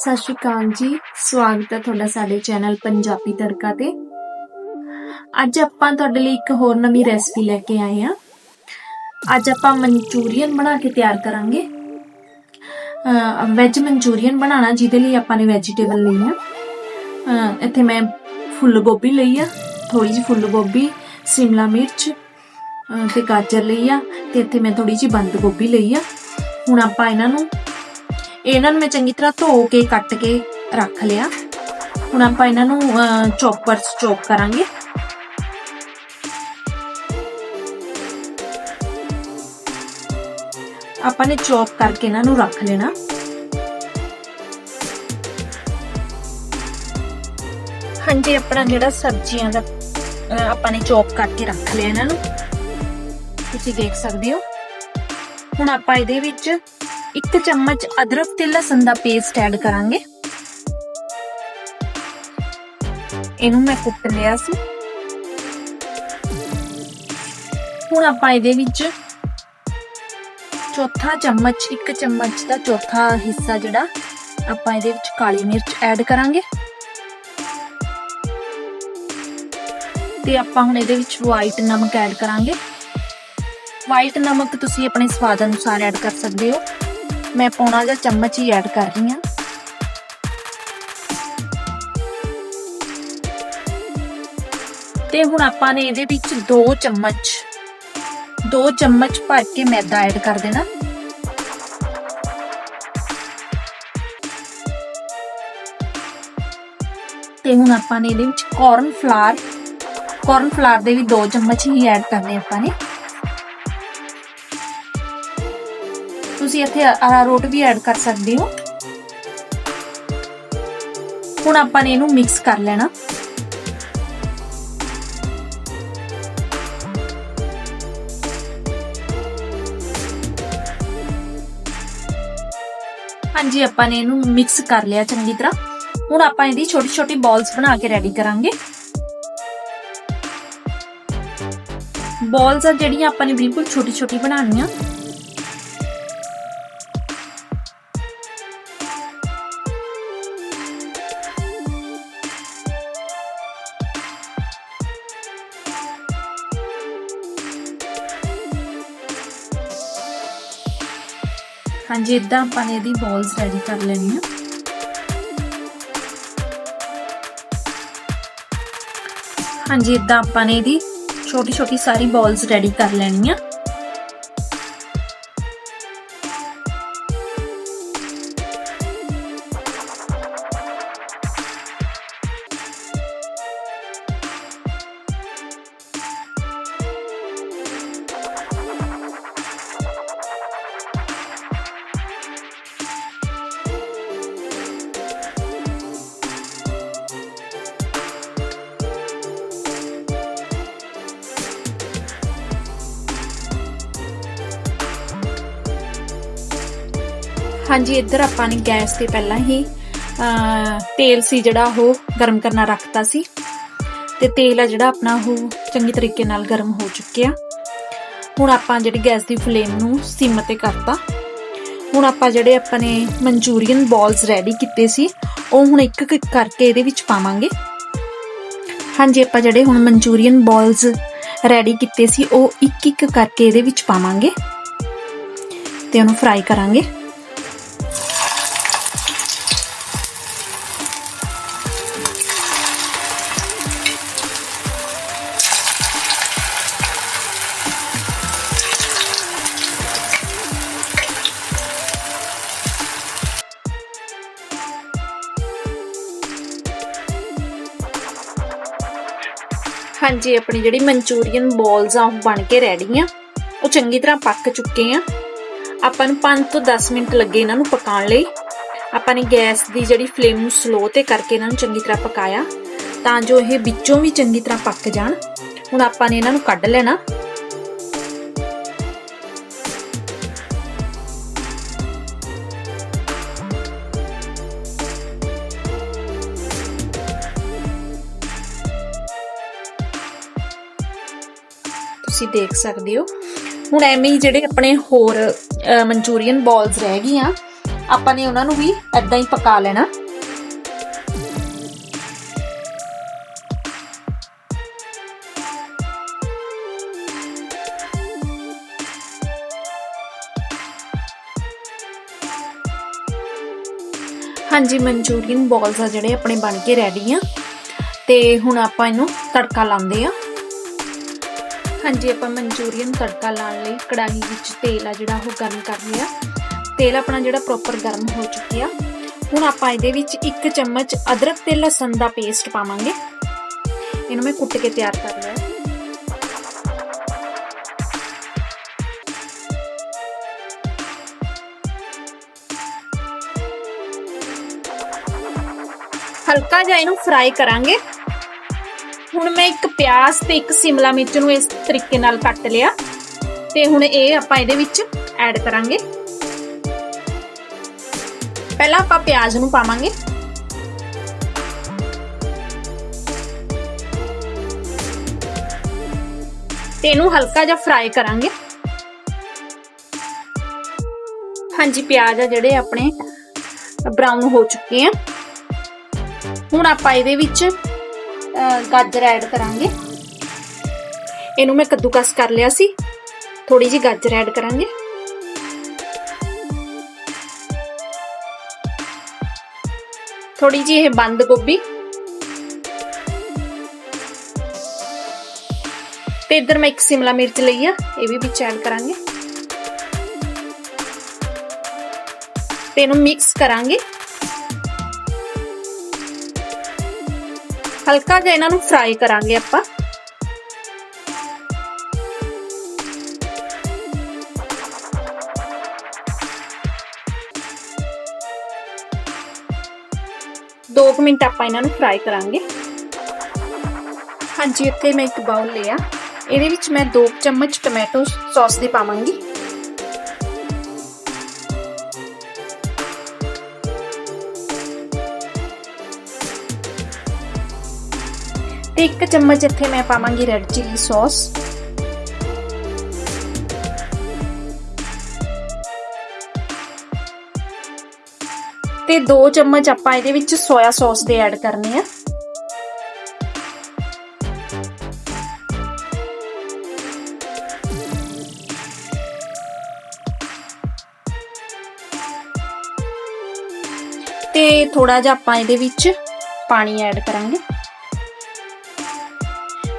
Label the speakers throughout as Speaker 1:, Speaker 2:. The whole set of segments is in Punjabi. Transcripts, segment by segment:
Speaker 1: ਸਤਿ ਸ਼੍ਰੀ ਅਕਾਲ ਜੀ। ਸਵਾਗਤ ਹੈ ਤੁਹਾਡਾ ਸਾਡੇ ਚੈਨਲ ਪੰਜਾਬੀ ਤੜਕਾ ਤੇ। ਅੱਜ ਆਪਾਂ ਤੁਹਾਡੇ ਲਈ ਇੱਕ ਹੋਰ ਨਵੀਂ ਰੈਸਪੀ ਲੈ ਕੇ ਆਏ ਹਾਂ। ਅੱਜ ਆਪਾਂ ਮਨਚੂਰੀਅਨ ਬਣਾ ਕੇ ਤਿਆਰ ਕਰਾਂਗੇ। ਵੈਜ ਮਨਚੂਰੀਅਨ ਬਣਾਉਣਾ, ਜਿਹਦੇ ਲਈ ਆਪਾਂ ਨੇ ਵੈਜੀਟੇਬਲ ਲਈ ਆ। ਇੱਥੇ ਮੈਂ ਫੁੱਲ ਗੋਭੀ ਲਈ ਆ ਥੋੜੀ ਜਿਹੀ ਫੁੱਲ ਗੋਭੀ ਸ਼ਿਮਲਾ ਮਿਰਚ, ਅਹ ਤੇ ਗਾਜਰ ਲਈ ਆ, ਤੇ ਇੱਥੇ ਮੈਂ ਥੋੜੀ ਜਿਹੀ ਬੰਦ ਗੋਭੀ ਲਈ ਆ। ਹੁਣ ਆਪਾਂ ਇਹਨਾਂ ਨੂੰ ਇਹਨਾਂ ਨੂੰ ਮੈਂ ਚੰਗੀ ਤਰ੍ਹਾਂ ਧੋ ਕੇ, ਕੱਟ ਕੇ ਰੱਖ ਲਿਆ। ਹੁਣ ਆਪਾਂ ਇਹਨਾਂ ਨੂੰ ਚੌਪਰ 'ਚ ਚੌਪ ਕਰਾਂਗੇ। ਆਪਾਂ ਨੇ ਚੌਪ ਕਰਕੇ ਇਹਨਾਂ ਨੂੰ ਰੱਖ ਲੈਣਾ। ਹਾਂਜੀ, ਆਪਣਾ ਜਿਹੜਾ ਸਬਜ਼ੀਆਂ ਦਾ ਆਪਾਂ ਨੇ ਚੌਪ ਕਰਕੇ ਰੱਖ ਲਿਆ ਇਹਨਾਂ ਨੂੰ। ਤੁਸੀਂ ਦੇਖ ਸਕਦੇ ਹੋ। ਹੁਣ ਆਪਾਂ ਇਹਦੇ ਵਿੱਚ ਇੱਕ ਚਮਚ ਅਦਰਕ ਤੇ ਲਸਣ ਦਾ ਪੇਸਟ ਐਡ ਕਰਾਂਗੇ। ਇਹਨੂੰ ਮੈਂ ਕੁੱਟ ਲਿਆ ਸੀ। ਹੁਣ ਆਪਾਂ ਇਹਦੇ ਵਿੱਚ ਚੌਥਾ ਚਮਚ, ਇੱਕ ਚਮਚ ਦਾ ਚੌਥਾ ਹਿੱਸਾ ਜਿਹੜਾ ਆਪਾਂ ਇਹਦੇ ਵਿੱਚ ਕਾਲੀ ਮਿਰਚ ਐਡ ਕਰਾਂਗੇ। ਤੇ ਆਪਾਂ ਹੁਣ ਇਹਦੇ ਵਿੱਚ ਵਾਈਟ ਨਮਕ ਐਡ ਕਰਾਂਗੇ। ਵਾਈਟ ਨਮਕ ਤੁਸੀਂ ਆਪਣੇ ਸਵਾਦ ਅਨੁਸਾਰ ਐਡ ਕਰ ਸਕਦੇ ਹੋ। ਮੈਂ ਪੌਣਾ ਜਿਹਾ ਚਮਚ ਹੀ ਐਡ ਕਰ ਰਹੀ ਹਾਂ। ਤੇ ਹੁਣ ਆਪਾਂ ਨੇ ਇਹਦੇ ਵਿੱਚ 2 ਚਮਚ 2 ਚਮਚ ਭਰ ਕੇ ਮੈਦਾ ਐਡ ਕਰ ਦੇਣਾ। ਤੇ ਹੁਣ ਆਪਾਂ ਨੇ ਇਹਦੇ ਵਿੱਚ ਕਾਰਨ ਫਲਾਰ ਕਾਰਨ ਫਲਾਰ ਦੇ ਵੀ 2 ਚਮਚ ਹੀ ਐਡ ਕਰਨੇ ਆਪਾਂ ਨੇ। ਤੁਸੀਂ ਇੱਥੇ ਅਰਾਰੋਟ ਵੀ ਐਡ ਕਰ ਸਕਦੇ ਹੋ। ਹੁਣ ਆਪਾਂ ਨੇ ਇਹਨੂੰ ਮਿਕਸ ਕਰ ਲੈਣਾ। ਹਾਂਜੀ, ਆਪਾਂ ਨੇ ਇਹਨੂੰ ਮਿਕਸ ਕਰ ਲਿਆ ਚੰਗੀ ਤਰ੍ਹਾਂ। ਹੁਣ ਆਪਾਂ ਇਹਦੀ ਛੋਟੀ ਛੋਟੀ ਬਾਲਸ ਬਣਾ ਕੇ ਰੈਡੀ ਕਰਾਂਗੇ। ਬਾਲਸ ਆ ਜਿਹੜੀਆਂ ਆਪਾਂ ਨੇ ਬਿਲਕੁਲ ਛੋਟੀ ਛੋਟੀ ਬਣਾਉਣੀਆਂ। ਹਾਂਜੀ ਇਦਾਂ ਆਪਾਂ ਨੇ ਇਹਦੀ ਬੋਲਸ ਰੈਡੀ ਕਰ ਲੈਣੀਆਂ। ਹਾਂਜੀ ਇਦਾਂ ਆਪਾਂ ਨੇ ਇਹਦੀ ਛੋਟੀ ਛੋਟੀ ਸਾਰੀ ਬੋਲਸ ਰੈਡੀ ਕਰ ਲੈਣੀਆਂ। ਹਾਂਜੀ, ਇੱਧਰ ਆਪਾਂ ਨੇ ਗੈਸ ਤੇ ਪਹਿਲਾਂ ਹੀ ਤੇਲ ਸੀ ਜਿਹੜਾ ਉਹ ਗਰਮ ਕਰਨਾ ਰੱਖਤਾ ਸੀ। ਤੇ ਤੇਲ ਆ ਜਿਹੜਾ ਆਪਣਾ ਉਹ ਚੰਗੀ ਤਰੀਕੇ ਨਾਲ ਗਰਮ ਹੋ ਚੁੱਕਿਆ। ਹੁਣ ਆਪਾਂ ਜਿਹੜੀ ਗੈਸ ਦੀ ਫਲੇਮ ਨੂੰ ਸਿਮ ਤੇ ਕਰਤਾ। ਹੁਣ ਆਪਾਂ ਜਿਹੜੇ ਆਪਾਂ ਨੇ ਮਨਚੂਰੀਅਨ ਬਾਲਸ ਰੈਡੀ ਕੀਤੇ ਸੀ, ਉਹ ਹੁਣ ਇੱਕ ਇੱਕ ਕਰਕੇ ਇਹਦੇ ਵਿੱਚ ਪਾਵਾਂਗੇ। ਹਾਂਜੀ, ਆਪਾਂ ਜਿਹੜੇ ਹੁਣ ਮਨਚੂਰੀਅਨ ਬਾਲਸ ਰੈਡੀ ਕੀਤੇ ਸੀ, ਉਹ ਇੱਕ ਇੱਕ ਕਰਕੇ ਇਹਦੇ ਵਿੱਚ ਪਾਵਾਂਗੇ। ਤੇ ਉਹਨੂੰ ਫਰਾਈ ਕਰਾਂਗੇ। ਹਾਂਜੀ, ਆਪਣੀ ਜਿਹੜੀ ਮਨਚੂਰੀਅਨ ਬੋਲਸ ਆ, ਉਹ ਬਣ ਕੇ ਰੈਡੀ ਆ। ਉਹ ਚੰਗੀ ਤਰ੍ਹਾਂ ਪੱਕ ਚੁੱਕੇ ਆ। ਆਪਾਂ ਨੂੰ 5 ਤੋਂ 10 ਮਿੰਟ ਲੱਗੇ ਇਹਨਾਂ ਨੂੰ ਪਕਾਉਣ ਲਈ। ਆਪਾਂ ਨੇ ਗੈਸ ਦੀ ਜਿਹੜੀ ਫਲੇਮ ਨੂੰ ਸਲੋ ਤੇ ਕਰਕੇ ਇਹਨਾਂ ਨੂੰ ਚੰਗੀ ਤਰ੍ਹਾਂ ਪਕਾਇਆ। ਤਾਂ ਜੋ ਇਹ ਵਿੱਚੋਂ ਵੀ ਚੰਗੀ ਤਰ੍ਹਾਂ ਪੱਕ ਜਾਣ। ਹੁਣ ਆਪਾਂ ਨੇ ਇਹਨਾਂ ਨੂੰ ਕੱਢ ਲੈਣਾ। ਤੁਸੀਂ ਦੇਖ ਸਕਦੇ ਹੋ। ਹੁਣ ਐਵੇਂ ਹੀ ਜਿਹੜੇ ਆਪਣੇ ਹੋਰ ਮਨਚੂਰੀਅਨ ਬਾਲਸ ਰਹਿ ਗਈਆਂ, ਆਪਾਂ ਨੇ ਉਹਨਾਂ ਨੂੰ ਵੀ ਐਦਾਂ ਹੀ ਪਕਾ ਲੈਣਾ। ਹਾਂਜੀ, ਮਨਚੂਰੀਅਨ ਬਾਲਸ ਆ ਜਿਹੜੇ ਆਪਣੇ ਬਣ ਕੇ ਰੈਡੀ ਆ। ਤੇ ਹੁਣ ਆਪਾਂ ਇਹਨੂੰ ਤੜਕਾ ਲਾਉਂਦੇ ਆ। ਹਾਂਜੀ, ਆਪਾਂ ਮਨਚੂਰੀਅਨ ਤੜਕਾ ਲਾਉਣ ਲਈ ਕੜਾਹੀ ਵਿੱਚ ਤੇਲ ਆ ਜਿਹੜਾ ਉਹ ਗਰਮ ਕਰ ਲਿਆ। ਤੇਲ ਆਪਣਾ ਜਿਹੜਾ ਪ੍ਰੋਪਰ ਗਰਮ ਹੋ ਚੁੱਕਿਆ। ਹੁਣ ਆਪਾਂ ਇਹਦੇ ਵਿੱਚ 1 ਚਮਚ ਅਦਰਕ ਤੇ ਲਸਣ ਦਾ ਪੇਸਟ ਪਾਵਾਂਗੇ। ਇਹਨੂੰ ਮੈਂ ਕੁੱਟ ਕੇ ਤਿਆਰ ਕਰ ਲਿਆ। ਹਲਕਾ ਜਿਹਾ ਇਹਨੂੰ ਫਰਾਈ ਕਰਾਂਗੇ। ਹੁਣ ਮੈਂ ਇੱਕ ਪਿਆਜ਼ ਤੇ ਇੱਕ ਸਿਮਲਾ ਮਿਰਚ ਨੂੰ ਇਸ ਤਰੀਕੇ ਨਾਲ ਕੱਟ ਲਿਆ। ਤੇ ਹੁਣ ਇਹ ਆਪਾਂ ਇਹਦੇ ਵਿੱਚ ਐਡ ਕਰਾਂਗੇ। ਪਹਿਲਾਂ ਆਪਾਂ ਪਿਆਜ਼ ਨੂੰ ਪਾਵਾਂਗੇ। ਤੇ ਇਹਨੂੰ ਹਲਕਾ ਜਿਹਾ ਫਰਾਈ ਕਰਾਂਗੇ। ਹਾਂਜੀ, ਪਿਆਜ਼ ਆ ਜਿਹੜੇ ਆਪਣੇ ਬ੍ਰਾਊਨ ਹੋ ਚੁੱਕੇ ਆ। ਹੁਣ ਆਪਾਂ ਇਹਦੇ ਵਿੱਚ ਗਾਜਰ ਐਡ ਕਰਾਂਗੇ। ਇਹਨੂੰ ਮੈਂ ਕੱਦੂਕਸ ਕਰ ਲਿਆ ਸੀ। ਥੋੜੀ ਜੀ ਗਾਜਰ ਐਡ ਕਰਾਂਗੇ। ਥੋੜੀ ਜੀ ਇਹ ਬੰਦ ਗੋਭੀ। ਤੇ ਇਧਰ ਮੈਂ ਇੱਕ ਸਿਮਲਾ ਮਿਰਚ ਲਈ ਆ, ਇਹ ਵੀ ਵਿੱਚ ਐਡ ਕਰਾਂਗੇ। ਤੇ ਇਹਨੂੰ ਮਿਕਸ ਕਰਾਂਗੇ। ਹਲਕਾ ਜਿਹਾ ਇਹਨਾਂ ਨੂੰ ਫਰਾਈ ਕਰਾਂਗੇ ਆਪਾਂ। ਦੋ ਕੁ ਮਿੰਟ ਆਪਾਂ ਇਹਨਾਂ ਨੂੰ ਫਰਾਈ ਕਰਾਂਗੇ। ਹਾਂਜੀ, ਇੱਥੇ ਮੈਂ ਇੱਕ ਬਾਉਲ ਲਿਆ। ਇਹਦੇ ਵਿੱਚ ਮੈਂ 2 ਚਮਚ ਟੋਮੈਟੋ ਸੌਸ ਦੇ ਪਾਵਾਂਗੀ। ਤੇ ਇੱਕ ਚਮਚ ਇੱਥੇ ਮੈਂ ਪਾਵਾਂਗੀ ਰੈੱਡ ਚਿੱਲੀ ਸੌਸ ਤੇ 2 ਚਮਚ ਆਪਾਂ ਇਹਦੇ ਵਿੱਚ ਸੋਇਆ ਸੌਸ ਦੇ ਐਡ ਕਰਨੇ ਆ। ਤੇ ਥੋੜਾ ਜਿਹਾ ਆਪਾਂ ਇਹਦੇ ਵਿੱਚ ਪਾਣੀ ਐਡ ਕਰਾਂਗੇ।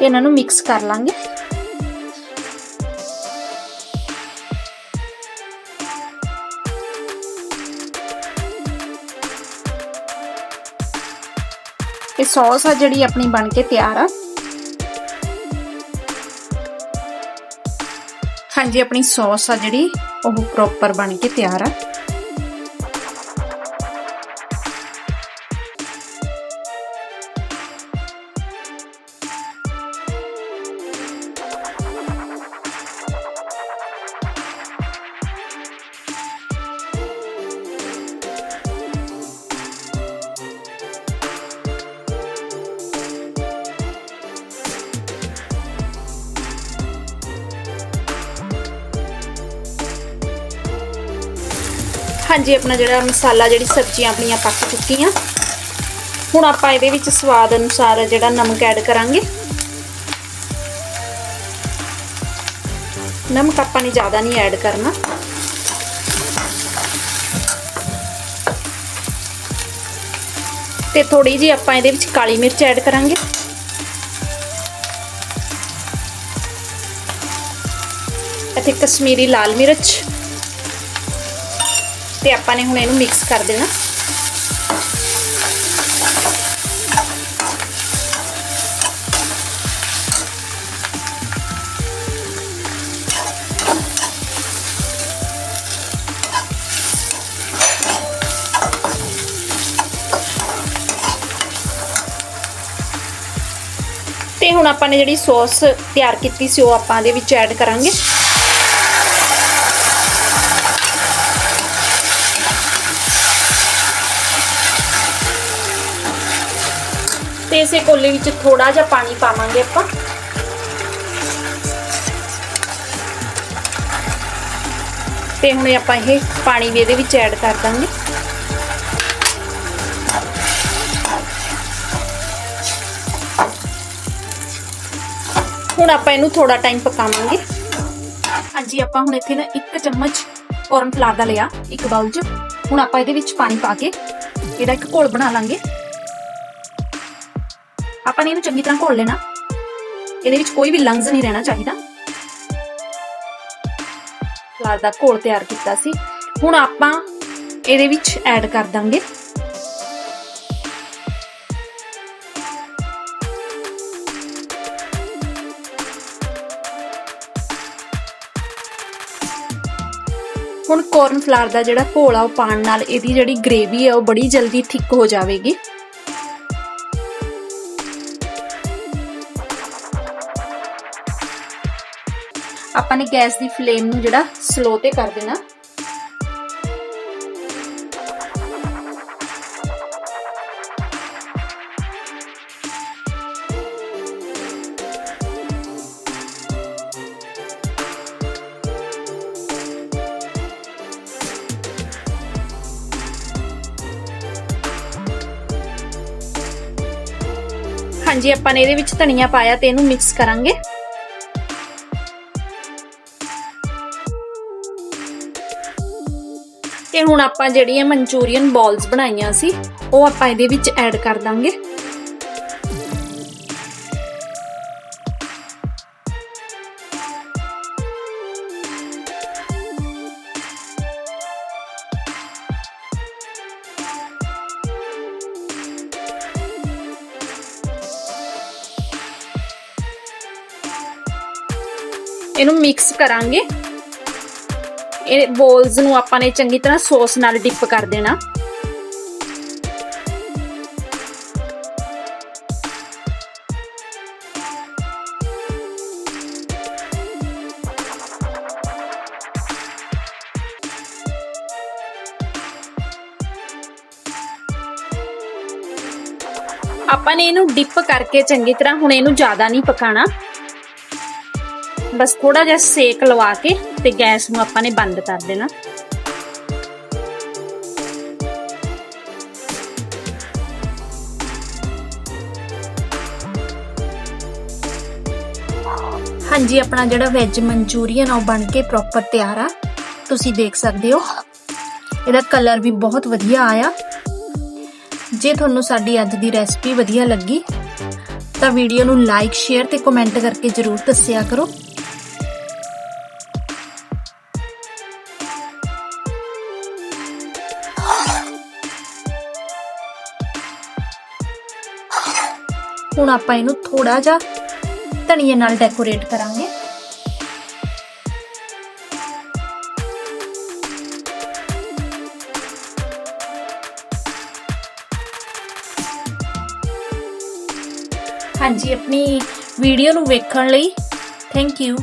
Speaker 1: ਇਹਨਾਂ ਨੂੰ ਮਿਕਸ ਕਰ ਲਾਂਗੇ। ਇਹ ਸੌਸ ਆ ਜਿਹੜੀ ਆਪਣੀ ਬਣ ਕੇ ਤਿਆਰ ਆ। ਹਾਂਜੀ, ਆਪਣੀ ਸੌਸ ਆ ਜਿਹੜੀ ਉਹ ਪ੍ਰੋਪਰ ਬਣ ਕੇ ਤਿਆਰ ਆ। ਹਾਂਜੀ, ਆਪਣਾ ਜਿਹੜਾ ਮਸਾਲਾ, ਜਿਹੜੀ ਸਬਜ਼ੀਆਂ ਆਪਣੀਆਂ ਪੱਕ ਚੁੱਕੀਆਂ। ਹੁਣ ਆਪਾਂ ਇਹਦੇ ਵਿੱਚ ਸਵਾਦ ਅਨੁਸਾਰ ਜਿਹੜਾ ਨਮਕ ਐਡ ਕਰਾਂਗੇ। ਨਮਕ ਆਪਾਂ ਨੇ ਜ਼ਿਆਦਾ ਨਹੀਂ ਐਡ ਕਰਨਾ। ਤੇ ਥੋੜੀ ਜੀ ਆਪਾਂ ਇਹਦੇ ਵਿੱਚ ਕਾਲੀ ਮਿਰਚ ਐਡ ਕਰਾਂਗੇ। ਅਤੇ ਕਸ਼ਮੀਰੀ ਲਾਲ ਮਿਰਚ। ਤੇ ਆਪਾਂ ਨੇ ਹੁਣ ਇਹਨੂੰ ਮਿਕਸ ਕਰ ਦੇਣਾ। ਤੇ ਹੁਣ ਆਪਾਂ ਨੇ ਜਿਹੜੀ ਸੌਸ ਤਿਆਰ ਕੀਤੀ ਸੀ, ਉਹ ਆਪਾਂ ਦੇ ਵਿੱਚ ਐਡ ਕਰਾਂਗੇ। ਤੇ ਇਸੇ ਕੋਲੇ ਵਿੱਚ ਥੋੜਾ ਜਿਹਾ ਪਾਣੀ ਪਾਵਾਂਗੇ ਆਪਾਂ। ਤੇ ਹੁਣ ਆਪਾਂ ਇਹ ਪਾਣੀ ਵੀ ਇਹਦੇ ਵਿੱਚ ਐਡ ਕਰ ਦਾਂਗੇ। ਹੁਣ ਆਪਾਂ ਇਹਨੂੰ ਥੋੜਾ ਟਾਈਮ ਪਕਾਵਾਂਗੇ। ਹਾਂਜੀ, ਆਪਾਂ ਹੁਣ ਇੱਥੇ ਨਾ ਇੱਕ ਚਮਚ ਕੋਰਨ ਫਲਾਰ ਦਾ ਲਿਆ, ਇੱਕ ਬਾਊਲ 'ਚ। ਹੁਣ ਆਪਾਂ ਇਹਦੇ ਵਿੱਚ ਪਾਣੀ ਪਾ ਕੇ ਇਹਦਾ ਇੱਕ ਘੋਲ ਬਣਾ ਲਾਂਗੇ। ਆਪਾਂ ਨੇ ਇਹਨੂੰ ਚੰਗੀ ਤਰ੍ਹਾਂ ਘੋਲ ਲੈਣਾ। ਇਹਦੇ ਵਿੱਚ ਕੋਈ ਵੀ ਲੰਗਸ ਨਹੀਂ ਰਹਿਣਾ ਚਾਹੀਦਾ। ਫਲਾਰ ਦਾ ਘੋਲ ਤਿਆਰ ਕੀਤਾ ਸੀ। ਹੁਣ ਆਪਾਂ ਇਹਦੇ ਵਿੱਚ ਐਡ ਕਰ ਦਾਂਗੇ। ਹੁਣ ਕੋਰਨ ਫਲਾਰ ਦਾ ਜਿਹੜਾ ਘੋਲ ਆ, ਉਹ ਪਾਣ ਨਾਲ ਇਹਦੀ ਜਿਹੜੀ ਗ੍ਰੇਵੀ ਆ, ਉਹ ਬੜੀ ਜਲਦੀ ਥਿੱਕ ਹੋ ਜਾਵੇਗੀ। ਆਪਾਂ ਨੇ ਗੈਸ ਦੀ ਫਲੇਮ ਨੂੰ ਜਿਹੜਾ ਸਲੋ ਤੇ ਕਰ ਦੇਣਾ। ਹਾਂਜੀ, ਆਪਾਂ ਨੇ ਇਹਦੇ ਵਿੱਚ ਧਨੀਆ ਪਾਇਆ ਤੇ ਇਹਨੂੰ ਮਿਕਸ ਕਰਾਂਗੇ। ਤੇ ਹੁਣ ਆਪਾਂ ਜਿਹੜੀਆਂ ਮਨਚੂਰੀਅਨ ਬਾਲਸ ਬਣਾਈਆਂ ਸੀ, ਉਹ ਆਪਾਂ ਇਹਦੇ ਵਿੱਚ ਐਡ ਕਰ ਦਾਂਗੇ। ਇਹਨੂੰ ਮਿਕਸ ਕਰਾਂਗੇ। ਇਹ ਬੋਲਸ ਨੂੰ ਆਪਾਂ ਨੇ ਚੰਗੀ ਤਰ੍ਹਾਂ ਸੌਸ ਨਾਲ ਡਿਪ ਕਰ ਦੇਣਾ। ਆਪਾਂ ਨੇ ਇਹਨੂੰ ਡਿਪ ਕਰਕੇ ਚੰਗੀ ਤਰ੍ਹਾਂ, ਹੁਣ ਇਹਨੂੰ ਜ਼ਿਆਦਾ ਨਹੀਂ ਪਕਾਣਾ। ਬਸ ਥੋੜਾ ਜਿਹਾ ਸੇਕ ਲਵਾ ਕੇ ਤੇ ਗੈਸ ਨੂੰ ਆਪਾਂ ਨੇ ਬੰਦ ਕਰ ਦੇਣਾ। ਹਾਂਜੀ, ਆਪਣਾ ਜਿਹੜਾ ਵੈਜ ਮਨਚੂਰੀਅਨ ਆ, ਉਹ ਬਣ ਕੇ ਪ੍ਰੋਪਰ ਤਿਆਰ ਆ। ਤੁਸੀਂ ਦੇਖ ਸਕਦੇ ਹੋ। ਇਹਦਾ ਕਲਰ ਵੀ ਬਹੁਤ ਵਧੀਆ ਆਇਆ। ਜੇ ਤੁਹਾਨੂੰ ਸਾਡੀ ਅੱਜ ਦੀ ਰੈਸਪੀ ਵਧੀਆ ਲੱਗੀ, ਤਾਂ ਵੀਡੀਓ ਨੂੰ ਲਾਈਕ ਸ਼ੇਅਰ ਤੇ ਕਮੈਂਟ ਕਰਕੇ ਜਰੂਰ ਦੱਸਿਆ ਕਰੋ। ਹੁਣ ਆਪਾਂ ਇਹਨੂੰ ਥੋੜਾ ਜਿਹਾ ਧਨੀਏ ਨਾਲ ਡੈਕੋਰੇਟ ਕਰਾਂਗੇ। ਹਾਂਜੀ, ਆਪਣੀ ਵੀਡੀਓ ਨੂੰ ਵੇਖਣ ਲਈ ਥੈਂਕ ਯੂ